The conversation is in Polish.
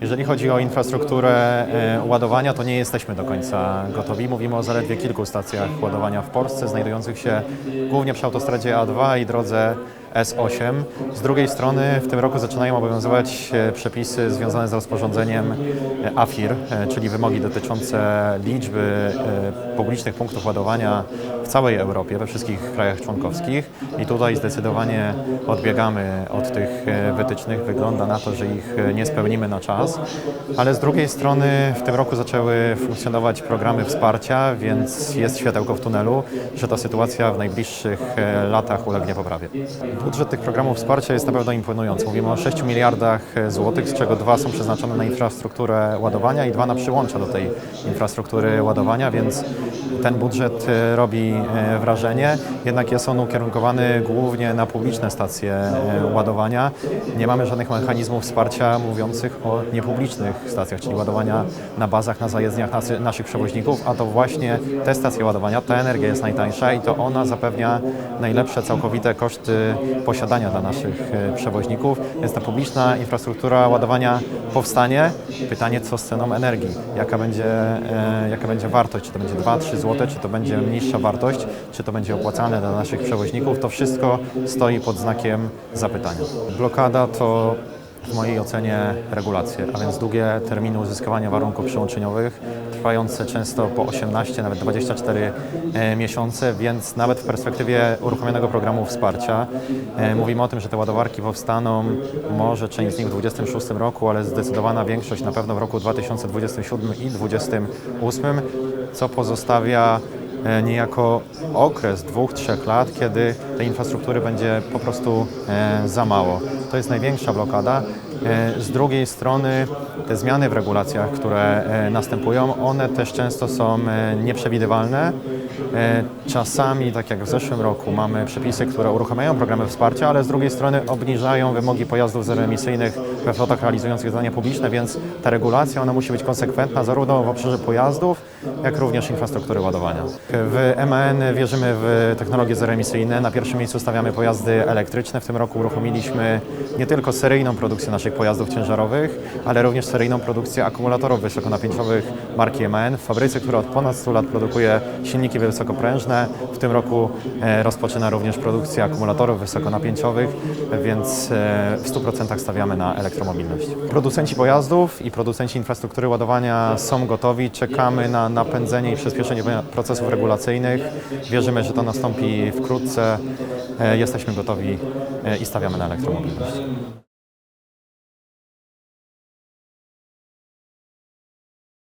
Jeżeli chodzi o infrastrukturę e, ładowania, to nie jesteśmy do końca gotowi. Mówimy o zaledwie kilku stacjach ładowania w Polsce, znajdujących się głównie przy autostradzie A2 i drodze S8. Z drugiej strony w tym roku zaczynają obowiązywać e, przepisy związane z rozporządzeniem e, AFIR, e, czyli wymogi dotyczące liczby publicznych punktów ładowania w całej Europie, we wszystkich krajach członkowskich. I tutaj zdecydowanie odbiegamy od tych wytycznych. Wygląda na to, że ich nie spełnimy na czas, ale z drugiej strony w tym roku zaczęły funkcjonować programy wsparcia, więc jest światełko w tunelu, że ta sytuacja w najbliższych latach ulegnie poprawie. Budżet tych programów wsparcia jest na pewno imponujący. Mówimy o 6 miliardach złotych, z czego dwa są przeznaczone na infrastrukturę ładowania i dwa na przyłącza do tej infrastruktury ładowania, więc ten budżet e, robi e, wrażenie, jednak jest on ukierunkowany głównie na publiczne stacje e, ładowania. Nie mamy żadnych mechanizmów wsparcia mówiących o niepublicznych stacjach, czyli ładowania na bazach, na zajezdniach naszych przewoźników, a to właśnie te stacje ładowania, ta energia jest najtańsza i to ona zapewnia najlepsze całkowite koszty posiadania dla naszych e, przewoźników, więc ta publiczna infrastruktura ładowania powstanie. Pytanie, co z ceną energii? Jaka będzie, e, jaka będzie wartość? Czy to będzie 2-3 zł, czy to będzie niższa wartość, czy to będzie opłacalne dla naszych przewoźników? To wszystko stoi pod znakiem zapytania. Blokada to w mojej ocenie regulacje, a więc długie terminy uzyskiwania warunków przyłączeniowych, trwające często po 18, nawet 24 e, miesiące, więc nawet w perspektywie uruchomionego programu wsparcia e, mówimy o tym, że te ładowarki powstaną, może część z nich w 2026 roku, ale zdecydowana większość na pewno w roku 2027 i 2028, co pozostawia niejako okres dwóch, trzech lat, kiedy tej infrastruktury będzie po prostu e, za mało. To jest największa blokada. E, Z drugiej strony te zmiany w regulacjach, które e, następują, one też często są e, nieprzewidywalne. E, Czasami, tak jak w zeszłym roku, mamy przepisy, które uruchamiają programy wsparcia, ale z drugiej strony obniżają wymogi pojazdów zeroemisyjnych we flotach realizujących zadania publiczne, więc ta regulacja ona musi być konsekwentna zarówno w obszarze pojazdów, jak również infrastruktury ładowania. W MAN wierzymy w technologie zeroemisyjne. Na pierwszym miejscu stawiamy pojazdy elektryczne. W tym roku uruchomiliśmy nie tylko seryjną produkcję naszych pojazdów ciężarowych, ale również seryjną produkcję akumulatorów wysokonapięciowych marki MAN w fabryce, która od ponad 100 lat produkuje silniki wysokoprężne. W tym roku e, rozpoczyna również produkcję akumulatorów wysokonapięciowych, więc e, w 100% stawiamy na elektromobilność. Producenci pojazdów i producenci infrastruktury ładowania są gotowi. Czekamy na napędzenie i przyspieszenie procesów regulacyjnych. Wierzymy, że to nastąpi wkrótce. E, Jesteśmy gotowi i stawiamy na elektromobilność.